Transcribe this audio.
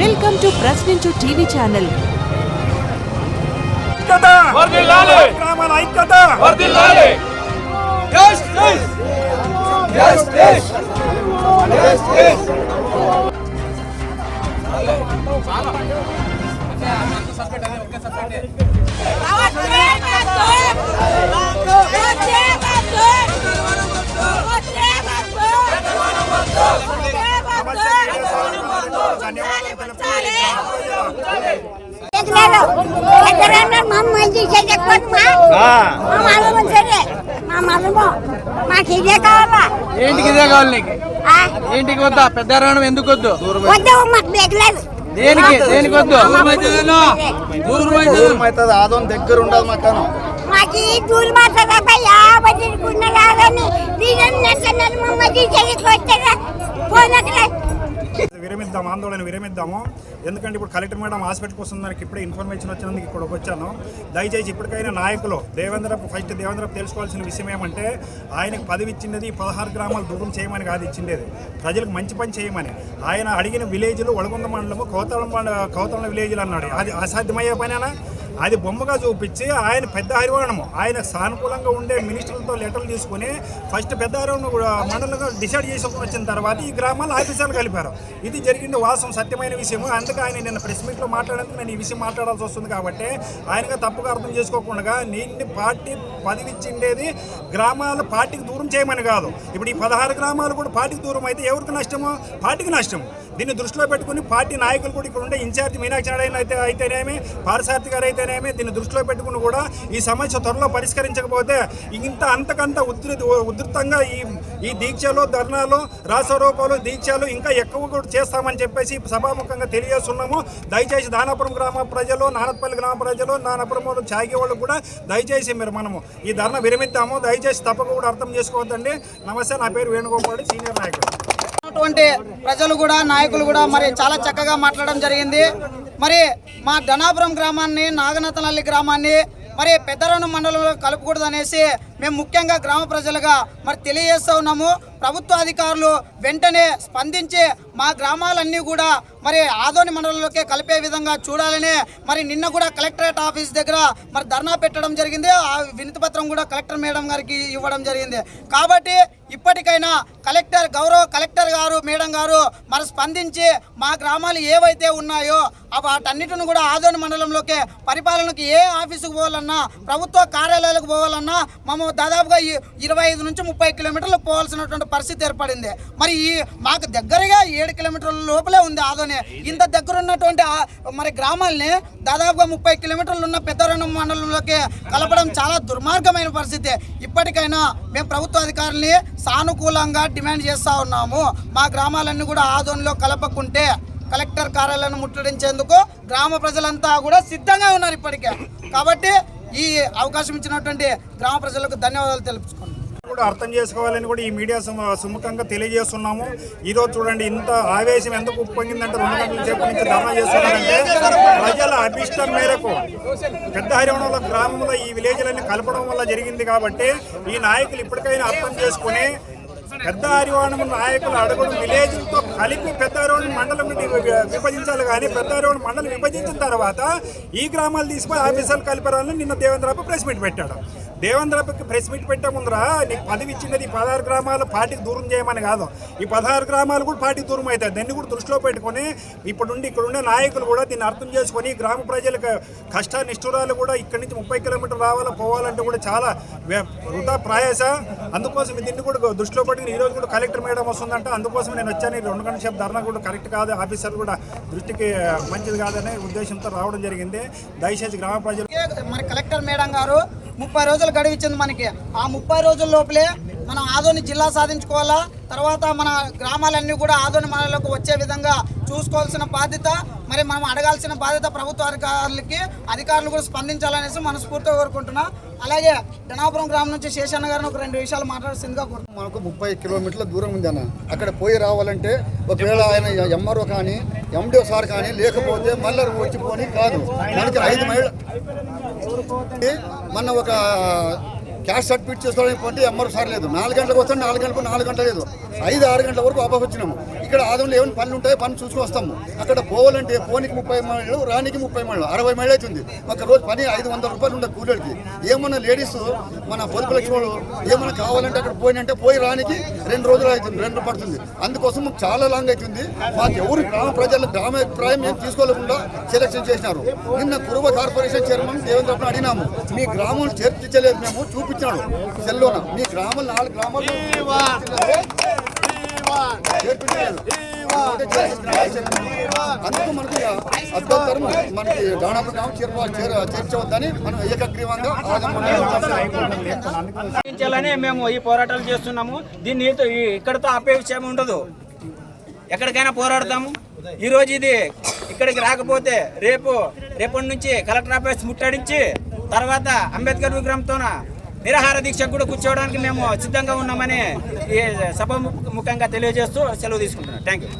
Welcome to Prashninchu TV channel. ఐక్యత! వర్ధిల్లాలి! గ్రామాల మా మలము సరే మా మలము మాకు ఇదే కావాలా? ఏంటికి ఇదే కావాలి నీకు? ఆ? ఏంటికి వద్దా? పెద్ద రావడం ఎందుకు వద్దు? వద్దు మాకు బెగలేదు దేనికి? దేనికి వద్దు? అవుతుంది ఆదోని దగ్గర ఉండదు మాకు మాకు దూరు యాభై కాదని దీని నచ్చన్నారు మా మంచి చెయ్యకపోతే ఫోన్ అక్కడ విరమిద్దాం ఆందోళన విరమిద్దాము. ఎందుకంటే ఇప్పుడు కలెక్టర్ మేడం హాస్పిటల్కి వస్తుంది ఇప్పుడే ఇన్ఫర్మేషన్ వచ్చినందుకు ఇక్కడికి వచ్చాను. దయచేసి ఇప్పటికైనా నాయకులు దేవేంద్ర ఫస్ట్ దేవేంద్ర తెలుసుకోవాల్సిన విషయం ఏమంటే ఆయనకు పదవి ఇచ్చింది పదహారు గ్రామాలు దూరం చేయమని కాదు ఇచ్చిండేది. ప్రజలకు మంచి పని చేయమని. ఆయన అడిగిన విలేజ్లు ఒడగొంద మండలము కౌతలం మండ కౌతలం విలేజ్లు అన్నాడు. అది అసాధ్యమయ్యే పనేనా? అది బొమ్మగా చూపించి ఆయన పెద్ద హరివాణము ఆయన సానుకూలంగా ఉండే మినిస్టర్లతో లెటర్లు తీసుకుని ఫస్ట్ పెద్ద హరివాణం మండలంగా డిసైడ్ చేసుకుని వచ్చిన తర్వాత ఈ గ్రామాల ఆఫీసర్లు కలిపారు. ఇది జరిగింది వాసం సత్యమైన విషయము. అందుకే ఆయన నిన్న ప్రెస్ మీట్లో మాట్లాడేందుకు నేను ఈ విషయం మాట్లాడాల్సి వస్తుంది కాబట్టి ఆయనగా తప్పుగా అర్థం చేసుకోకుండా నిన్ను పార్టీ పదవిచ్చిండేది గ్రామాలు పార్టీకి దూరం చేయమని కాదు. ఇప్పుడు ఈ పదహారు గ్రామాలు కూడా పార్టీకి దూరం అయితే ఎవరికి నష్టము? పార్టీకి నష్టం దీన్ని దృష్టిలో పెట్టుకుని పార్టీ నాయకులు కూడా ఇక్కడ ఉండే ఇన్ఛార్జ్ మీనాక్షి నారాయణ అయితే అయితేనేమి పారసారథి గారు అయితేనేమి దీన్ని దృష్టిలో పెట్టుకుని కూడా ఈ సమస్య త్వరలో పరిష్కరించకపోతే ఇంత అంతకంత ఉధృత ఉధృతంగా ఈ ఈ దీక్షలు ధర్నాలు రాసరోపాలు దీక్షలు ఇంకా ఎక్కువ కూడా చేస్తామని చెప్పేసి సభాముఖంగా తెలియజేస్తున్నాము. దయచేసి దానాపురం గ్రామ ప్రజలు నానపల్లి గ్రామ ప్రజలు నానపురం వాళ్ళు చాగి వాళ్ళు కూడా దయచేసి మీరు మనము ఈ ధర్నా విరమిద్దాము. దయచేసి తప్పక కూడా అర్థం చేసుకోవద్దండి. నమస్తే నా పేరు వేణుగోపాల్ సీనియర్ నాయకుడు. ఉన్నటువంటి ప్రజలు కూడా నాయకులు కూడా మరి చాలా చక్కగా మాట్లాడడం జరిగింది. మరి మా ధనాపురం గ్రామాన్ని నాగనతనల్లి గ్రామాన్ని మరి పెద్దరణ మండలంలో కలుపుకూడదు అనేసి మేము ముఖ్యంగా గ్రామ ప్రజలుగా మరి తెలియజేస్తూ ఉన్నాము. ప్రభుత్వ అధికారులు వెంటనే స్పందించి మా గ్రామాలన్నీ కూడా మరి ఆదోని మండలంలోకి కలిపే విధంగా చూడాలని మరి నిన్న కూడా కలెక్టరేట్ ఆఫీస్ దగ్గర మరి ధర్నా పెట్టడం జరిగింది. ఆ వినతిపత్రం కూడా కలెక్టర్ మేడం గారికి ఇవ్వడం జరిగింది. కాబట్టి ఇప్పటికైనా కలెక్టర్ గౌరవ కలెక్టర్ గారు మేడం గారు మరి స్పందించి మా గ్రామాలు ఏవైతే ఉన్నాయో వాటన్నిటిని కూడా ఆదోని మండలంలోకి పరిపాలనకి ఏ ఆఫీసుకు పోవాలన్నా ప్రభుత్వ కార్యాలయాలకు పోవాలన్నా మేము దాదాపుగా ఈ ఇరవై ఐదు నుంచి ముప్పై కిలోమీటర్లు పోవాల్సినటువంటి పరిస్థితి ఏర్పడింది. మరి ఈ మాకు దగ్గరగా ఏడు కిలోమీటర్ల లోపలే ఉంది ఆదోని. ఇంత దగ్గర ఉన్నటువంటి మరి గ్రామాల్ని దాదాపుగా ముప్పై కిలోమీటర్లు ఉన్న పెద్దరణం మండలంలోకి కలపడం చాలా దుర్మార్గమైన పరిస్థితి. ఇప్పటికైనా మేము ప్రభుత్వ అధికారుల్ని సానుకూలంగా డిమాండ్ చేస్తూ ఉన్నాము. మా గ్రామాలన్నీ కూడా ఆదోనిలో కలపకుంటే కలెక్టర్ కార్యాలయాన్ని ముట్టడించేందుకు గ్రామ ప్రజలంతా కూడా సిద్ధంగా ఉన్నారు ఇప్పటికే. కాబట్టి ఈ అవకాశం ఇచ్చినటువంటి గ్రామ ప్రజలకు ధన్యవాదాలు తెలుపుకుంటున్నాను కూడా అర్థం చేసుకోవాలని కూడా ఈ మీడియా సుముఖంగా తెలియజేస్తున్నాము. ఈరోజు చూడండి ఇంత ఆవేశం ఎందుకు ఉప్పొంగిందంటే రెండు గంటల సేపు నుంచి ధర్నా చేస్తున్నారంటే ప్రజల అభిష్టం మేరకు పెద్ద హరివణంలో గ్రామంలో ఈ విలేజ్లన్నీ కలపడం వల్ల జరిగింది కాబట్టి ఈ నాయకులు ఇప్పటికైనా అర్థం చేసుకుని పెద్ద హరివాణం నాయకులు అడగడం విలేజ్లతో కలిపి పెద్ద హరివాణం మండలం విభజించాలి కానీ పెద్ద హరివాణం మండలం విభజించిన తర్వాత ఈ గ్రామాలు తీసుకుని ఆఫీసర్లు కలిపారని నిన్న దేవేంద్రబాబు ప్రెస్ మీట్ పెట్టాడు. దేవేంద్రకి ప్రెస్ మీట్ పెట్టే ముందర నీకు పదవి ఇచ్చినది ఈ పదహారు గ్రామాలు పార్టీకి దూరం చేయమని కాదు. ఈ పదహారు గ్రామాలు కూడా పార్టీకి దూరం అవుతాయి. దాన్ని కూడా దృష్టిలో పెట్టుకొని ఇప్పుడుండి ఇక్కడ ఉండే నాయకులు కూడా దీన్ని అర్థం చేసుకొని గ్రామ ప్రజలకు కష్ట నిష్ఠురాలు కూడా ఇక్కడి నుంచి ముప్పై కిలోమీటర్లు రావాలా పోవాలంటే కూడా చాలా వృధా ప్రయాస. అందుకోసం దీన్ని కూడా దృష్టిలో పెట్టుకుని ఈరోజు కూడా కలెక్టర్ మేడం వస్తుందంటే. అందుకోసం నేను వచ్చాను. ఈ రెండు గంటల సేపు ధర్నా కూడా కరెక్ట్ కాదు. ఆఫీసర్ కూడా దృష్టికి మంచిది కాదనే ఉద్దేశంతో రావడం జరిగింది. దయచేసి గ్రామ ప్రజలు మరి కలెక్టర్ మేడం గారు ముప్పై రోజులు గడువు ఇచ్చింది మనకి. ఆ ముప్పై రోజుల లోపలే మనం ఆదోని జిల్లా సాధించుకోవాలా? తర్వాత మన గ్రామాలన్నీ కూడా ఆదోని మనలోకి వచ్చే విధంగా చూసుకోవాల్సిన బాధ్యత మరి మనం అడగాల్సిన బాధ్యత ప్రభుత్వ అధికారులకి అధికారులు కూడా స్పందించాలనేసి మనస్ఫూర్తిగా కోరుకుంటున్నా. అలాగే ధనాపురం గ్రామం నుంచి శేషన్న గారిని ఒక రెండు విషయాలు మాట్లాడాల్సిందిగా కోరుతున్నాను. మనకు ముప్పై కిలోమీటర్ల దూరం ఉంది అన్న. అక్కడ పోయి రావాలంటే ఒకవేళ ఆయన ఎంఆర్ఓ కానీ ఎండిఓ సార్ కానీ లేకపోతే మళ్ళీ వచ్చిపోని కాదు. మనకి ఐదు మైళ్ళ మన ఒక క్యాష్ సర్టిఫికేట్ చేసుకోవడానికి పోతే ఎమ్మరు సార్ లేదు. నాలుగు గంటలకు వస్తాం నాలుగు గంటలకు నాలుగు గంటలు లేదు. ఐదు ఆరు గంటల వరకు ఆపా వచ్చినాము. ఇక్కడ ఆదంలో ఏమైనా పనులు ఉంటాయో పని చూసుకుని వస్తాము. అక్కడ పోవాలంటే పోనీకి ముప్పై మైళ్ళు రానికి ముప్పై మైళ్ళు అరవై మైళ్ళు అవుతుంది. ఒక రోజు పని ఐదు వందల రూపాయలు ఉండే కూలీలకి. ఏమన్నా లేడీస్ మన పొదుపు లక్ష్మి వాళ్ళు ఏమన్నా కావాలంటే అక్కడ పోయినంటే పోయి రానికి రెండు రోజులు అవుతుంది రెండు పడుతుంది. అందుకోసం మాకు చాలా లాంగ్ అవుతుంది. మాకు ఎవరు గ్రామ ప్రజల గ్రామ అభిప్రాయం తీసుకోలేకుండా సెలక్షన్ చేసినారు. నిన్న కురువ కార్పొరేషన్ చైర్మన్ దేవేంద్ర అడిగినాము. మీ గ్రామం చేర్చలేదు మేము చూపించాడు సెల్లోన. మీ గ్రామం నాలుగు గ్రామాలు అందుకు మనకు అభ్యంతరం మనకి దాదాపు గ్రామం చేర్ప చేర- చేర్చవద్దని మనం ఏకగ్రీవంగా సాధించాలని మేము ఈ పోరాటాలు చేస్తున్నాము. దీన్ని ఇక్కడతో ఆపే విషయం ఉండదు. ఎక్కడికైనా పోరాడతాము. ఈ రోజు ఇది ఇక్కడికి రాకపోతే రేపు రేపటి నుంచి కలెక్టర్ ఆఫీస్ ముట్టడించి తర్వాత అంబేద్కర్ విగ్రహంతోన నిరాహార దీక్ష కూడా కూర్చోవడానికి మేము సిద్ధంగా ఉన్నామని సభ ముఖంగా తెలియజేస్తూ సెలవు తీసుకుంటున్నాం. Thank you